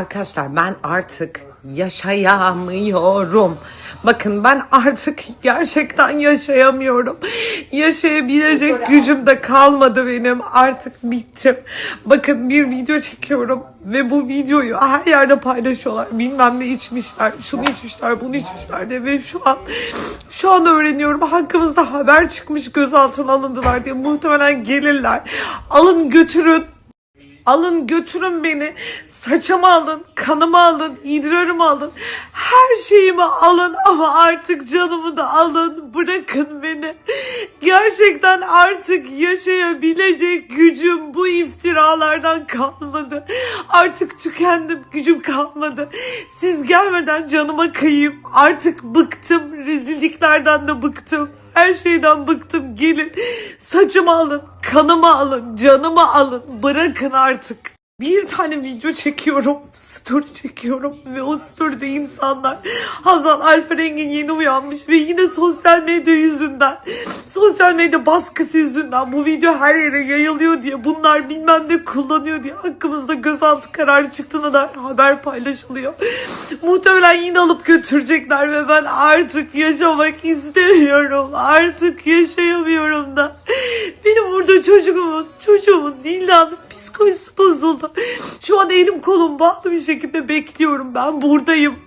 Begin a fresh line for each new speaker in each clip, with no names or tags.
Arkadaşlar ben artık yaşayamıyorum. Bakın ben artık gerçekten yaşayamıyorum. Yaşayabilecek gücüm de kalmadı benim. Artık bittim. Bakın bir video çekiyorum ve bu videoyu her yerde paylaşıyorlar. Bilmem ne içmişler, şunu içmişler, bunu içmişler diye ve şu an şu an öğreniyorum. Hakkımızda haber çıkmış gözaltına alındılar diye. Muhtemelen gelirler. Alın götürün. Alın götürün beni. Saçımı alın, kanımı alın, idrarımı alın. Her şeyimi alın ama artık canımı da alın. Bırakın beni. Gerçekten artık yaşayabilecek gücüm bu iftiralardan kalmadı. Artık tükendim, gücüm kalmadı. Siz gelmeden canıma kıyayım. Artık bıktım. Rezilliklerden de bıktım. Her şeyden bıktım. Gelin. Saçımı alın, kanımı alın, canımı alın. Bırakın artık. Bir tane video çekiyorum, story çekiyorum ve o storyde insanlar Hazal Alper Engin yeni uyanmış ve yine sosyal medya yüzünden, sosyal medya baskısı yüzünden bu video her yere yayılıyor diye bunlar bilmem ne kullanıyor diye hakkımızda gözaltı kararı çıktığına da haber paylaşılıyor. Muhtemelen yine alıp götürecekler ve ben artık yaşamak istemiyorum. Artık yaşayamıyorum da. Benim burada çocuğumun, çocuğumun Nilda'nın psikolojisi bozuldu. Şu an elim kolum bağlı bir şekilde bekliyorum. Ben buradayım.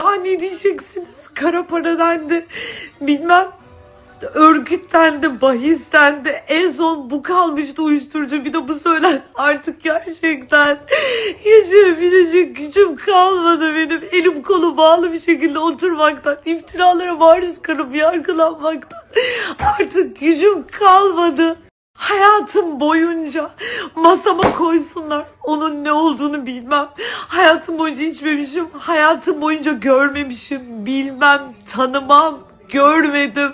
Aa ne diyeceksiniz? Kara para dendi. Bilmem örgütlendi, bahislendi. En son bu kalmıştı uyuşturucu. Bir de bu söylen artık gerçekten yaşayabilecek gücüm kalmadı benim. Elim kolu bağlı bir şekilde oturmaktan, iftiralara maruz kalıp yargılanmaktan. Artık gücüm kalmadı. Hayatım boyunca masama koysunlar. Onun ne olduğunu bilmem. Hayatım boyunca içmemişim. Hayatım boyunca görmemişim. Bilmem, tanımam görmedim.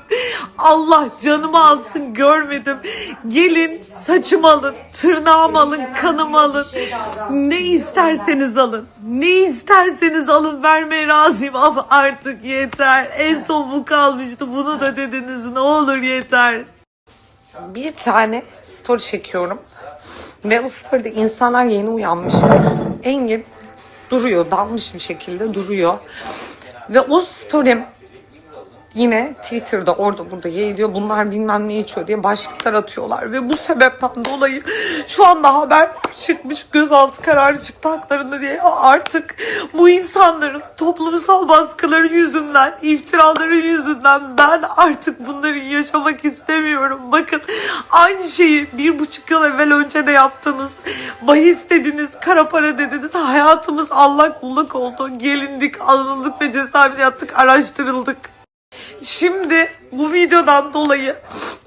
Allah canımı alsın görmedim. Gelin saçımı alın, tırnağımı alın, kanımı alın. Ne isterseniz alın. Ne isterseniz alın vermeye razıyım ama artık yeter. En son bu kalmıştı. Bunu da dediniz ne olur yeter. Bir tane story çekiyorum. Ve o story'de insanlar yeni uyanmışlar. Engin duruyor, dalmış bir şekilde duruyor. Ve o story'm yine Twitter'da orada burada yayılıyor. Bunlar bilmem ne içiyor diye başlıklar atıyorlar. Ve bu sebepten dolayı şu anda haber çıkmış. Gözaltı kararı çıktı haklarında diye. Artık bu insanların toplumsal baskıları yüzünden, iftiraları yüzünden ben artık bunları yaşamak istemiyorum. Bakın aynı şeyi bir buçuk yıl evvel önce de yaptınız. Bahis dediniz, kara para dediniz. Hayatımız allak bullak oldu. Gelindik, alındık ve cezaevine yattık, araştırıldık. Şimdi bu videodan dolayı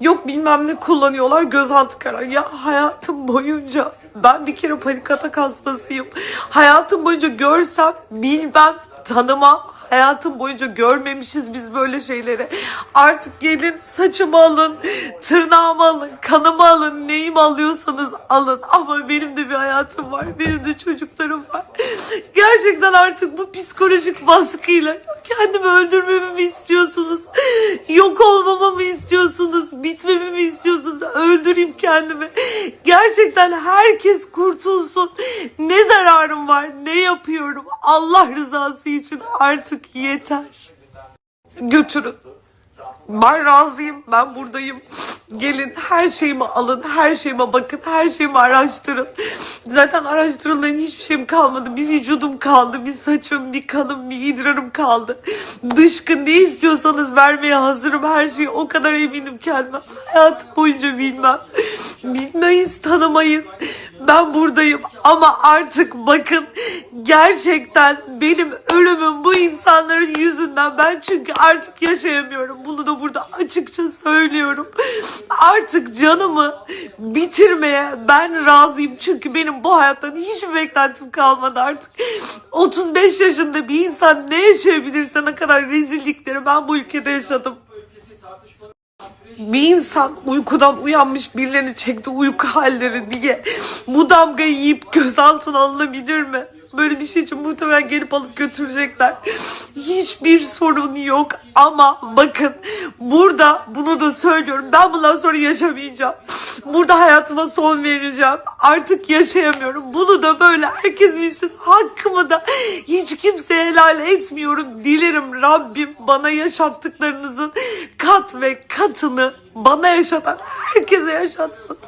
yok bilmem ne kullanıyorlar gözaltı kararı. Ya hayatım boyunca ben bir kere panik atak hastasıyım. Hayatım boyunca görsem bilmem tanımam. Hayatım boyunca görmemişiz biz böyle şeyleri. Artık gelin saçımı alın, tırnağımı alın, kanımı alın, neyimi alıyorsanız alın. Ama benim de bir hayatım var, benim de çocuklarım var. Gerçekten artık bu psikolojik baskıyla kendimi öldürmemi mi istiyorsunuz? Yok olmamı mı istiyorsunuz? Bitmemi mi istiyorsunuz? Öldüreyim kendimi. Gerçekten herkes kurtulsun. Ne zararım var? Ne yapıyorum? Allah rızası için artık yeter. Götürün. Ben razıyım. Ben buradayım. Gelin her şeyimi alın. Her şeyime bakın. Her şeyimi araştırın. Zaten araştırılmayan hiçbir şeyim kalmadı. Bir vücudum kaldı. Bir saçım, bir kanım, bir idrarım kaldı. Dışkı ne istiyorsanız vermeye hazırım. Her şeyi o kadar eminim kendime. Hayatım boyunca bilmem. Bilmeyiz, tanımayız. Ben buradayım ama artık bakın gerçekten benim ölümüm bu insanların yüzünden ben çünkü artık yaşayamıyorum. Bunu da burada açıkça söylüyorum. Artık canımı bitirmeye ben razıyım. Çünkü benim bu hayattan hiçbir beklentim kalmadı artık. 35 yaşında bir insan ne yaşayabilirse ne kadar rezillikleri ben bu ülkede yaşadım. Bir insan uykudan uyanmış birilerini çekti uyku halleri diye bu damgayı yiyip gözaltına alınabilir mi? Böyle bir şey için muhtemelen gelip alıp götürecekler. Hiçbir sorun yok ama bakın burada bunu da söylüyorum. Ben bundan sonra yaşamayacağım. Burada hayatıma son vereceğim. Artık yaşayamıyorum. Bunu da böyle herkes bilsin. Hakkımı da hiç kimseye helal etmiyorum. Dilerim Rabbim bana yaşattıklarınızın kat ve katını bana yaşatan herkese yaşatsın.